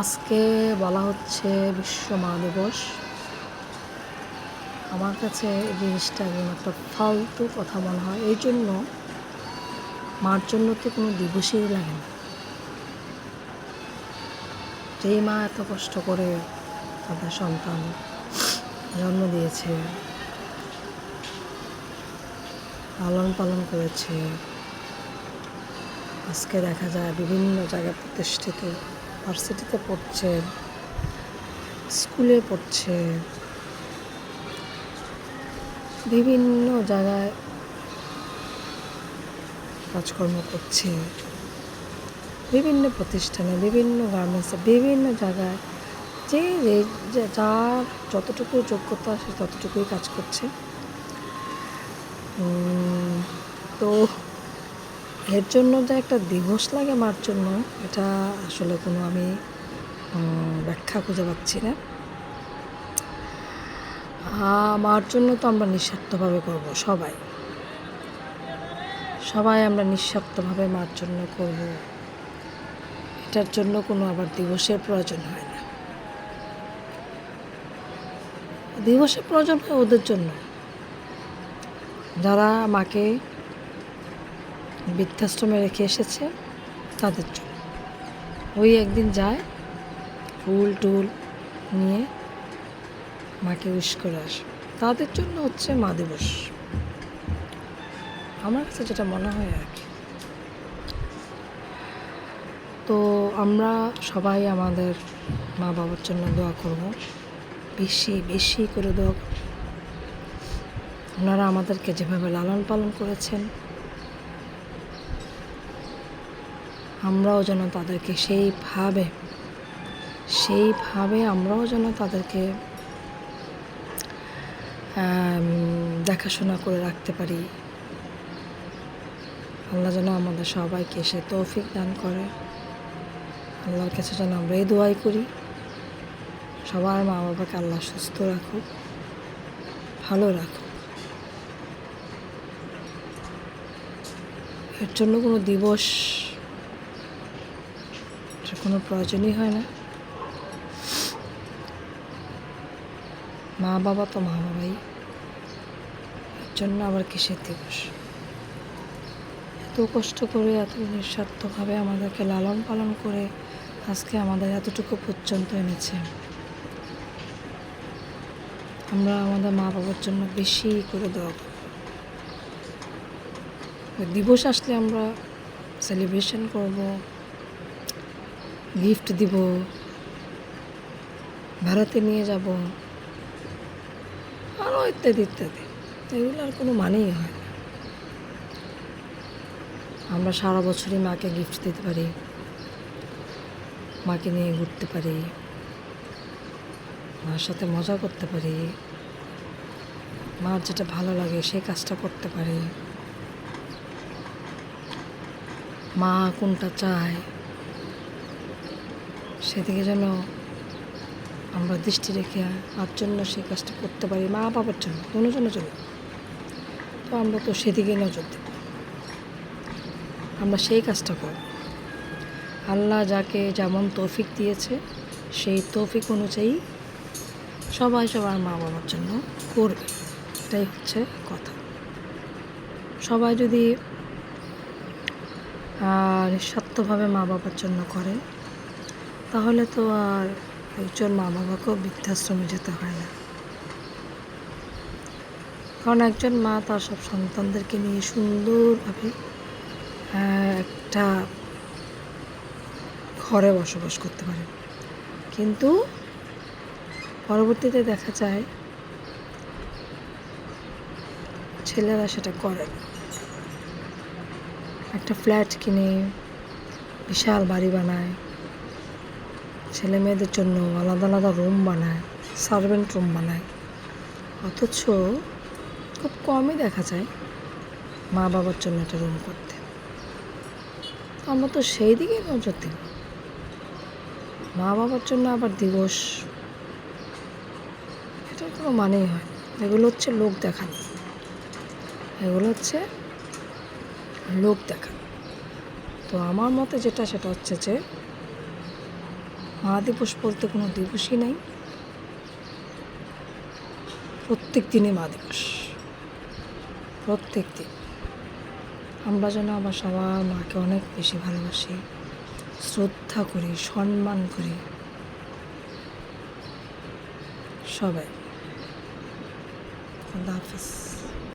আজকে বলা হচ্ছে বিশ্ব মা দিবস। আমার কাছে এই জিনিসটা একদম একটা ফালতু কথা মনে হয়। এই জন্য মার জন্য তো কোনো দিবসই লাগে না। যেই মা এত কষ্ট করে তাদের সন্তান জন্ম দিয়েছে, লালন পালন করেছে, আজকে দেখা যায় বিভিন্ন জায়গায় প্রতিষ্ঠিত ভার্সিটিতে পড়ছে, স্কুলে পড়ছে, বিভিন্ন জায়গায় কাজকর্ম করছে, বিভিন্ন প্রতিষ্ঠানে, বিভিন্ন গার্মেন্টসে, বিভিন্ন জায়গায়। যে যার যতটুকু যোগ্যতা, সে ততটুকুই কাজ করছে। তো এর জন্য যে একটা দিবস লাগে মার জন্য, এটা আসলে কোনো আমি ব্যাখ্যা খুঁজে পাচ্ছি না। মার জন্য তো আমরা নিঃস্বার্থভাবে করব, সবাই। সবাই আমরা নিঃস্বার্থভাবে মার জন্য করব। এটার জন্য কোনো আবার দিবসের প্রয়োজন হয় না। দিবসের প্রয়োজন হয় ওদের জন্য। যারা মাকে বৃদ্ধাশ্রমে রেখে এসেছে তাদের জন্য। ওই একদিন যায়, ফুল টুল নিয়ে মাকে উইশ করে আসে। তাদের জন্য হচ্ছে মা দিবস। আমার কাছে যেটা মনে হয় আর কি। তো আমরা সবাই আমাদের মা বাবার জন্য দোয়া করব। বেশি বেশি করে দোয়া ওনারা আমাদেরকে যেভাবে লালন পালন করেছেন আমরাও যেন তাদেরকে সেইভাবে সেইভাবে আমরাও যেন তাদেরকে দেখাশোনা করে রাখতে পারি। আল্লাহ যেন আমাদের সবাইকে সে তৌফিক দান করে। আল্লাহর কাছে যেন আমরা এই দোয়াই করি, সবার মা বাবাকে আল্লাহ সুস্থ রাখুক, ভালো রাখুক। এর জন্য কোনো দিবস কোনো প্রয়োজনই হয় না। মা বাবা তো মা বাবাই। জন্য আবার কিসের দিবস? এত কষ্ট করে, এত নিঃস্বার্থভাবে আমাদেরকে লালন পালন করে আজকে আমাদের এতটুকু পর্যন্ত এনেছে। আমরা আমাদের মা বাবার জন্য বেশি করে দেওয়া দিবস আসলে আমরা সেলিব্রেশন করব। গিফট দিব, ভাড়াতে নিয়ে যাব আরও ইত্যাদি ইত্যাদি। এগুলো আর কোনো মানেই হয় না। আমরা সারা বছরই মাকে গিফট দিতে পারি, মাকে নিয়ে ঘুরতে পারি, মার সাথে মজা করতে পারি, মার যেটা ভালো লাগে সেই কাজটা করতে পারি। মা কোনটা চায় সেদিকে যেন আমরা দৃষ্টি রেখে মার জন্য সেই কাজটা করতে পারি, মা বাবার জন্য, দুজনের জন্য। তো আমরা তো সেদিকে নজর দেব। আমরা সেই কাজটা করব। আল্লাহ যাকে যেমন তৌফিক দিয়েছে, সেই তৌফিক অনুযায়ী সবাই সবার মা বাবার জন্য করবে। এটাই হচ্ছে কথা। সবাই যদি আর নিঃস্বার্থভাবে মা বাবার জন্য করে তাহলে তো আর একজন মা বাবাকেও বৃদ্ধাশ্রমে যেতে হয় না। কারণ একজন মা তার সব সন্তানদেরকে নিয়ে সুন্দরভাবে একটা ঘরে বসবাস করতে পারে। কিন্তু পরবর্তীতে দেখা যায় ছেলেরা সেটা করে একটা ফ্ল্যাট কিনে, বিশাল বাড়ি বানায় ছেলে মেয়েদের জন্য আলাদা আলাদা রুম বানায় সার্ভেন্ট রুম বানায়। অথচ খুব কমই দেখা যায় মা বাবার জন্য একটা রুম করতে। আমরা তো সেই দিকে নজর দিব। মা বাবার জন্য আবার দিবস এটার কোনো মানেই হয় এগুলো হচ্ছে লোক দেখানো। এগুলো হচ্ছে লোক দেখানো। তো আমার মতে যেটা, সেটা হচ্ছে যে মা দিবস বলতে কোনো দিবসই নাই। প্রত্যেক দিনই মা দিবস প্রত্যেক দিন। আমরা যেন আমার সবার মাকে অনেক বেশি ভালোবাসি, শ্রদ্ধা করি, সম্মান করি। সবাই। খোদা হাফিজ।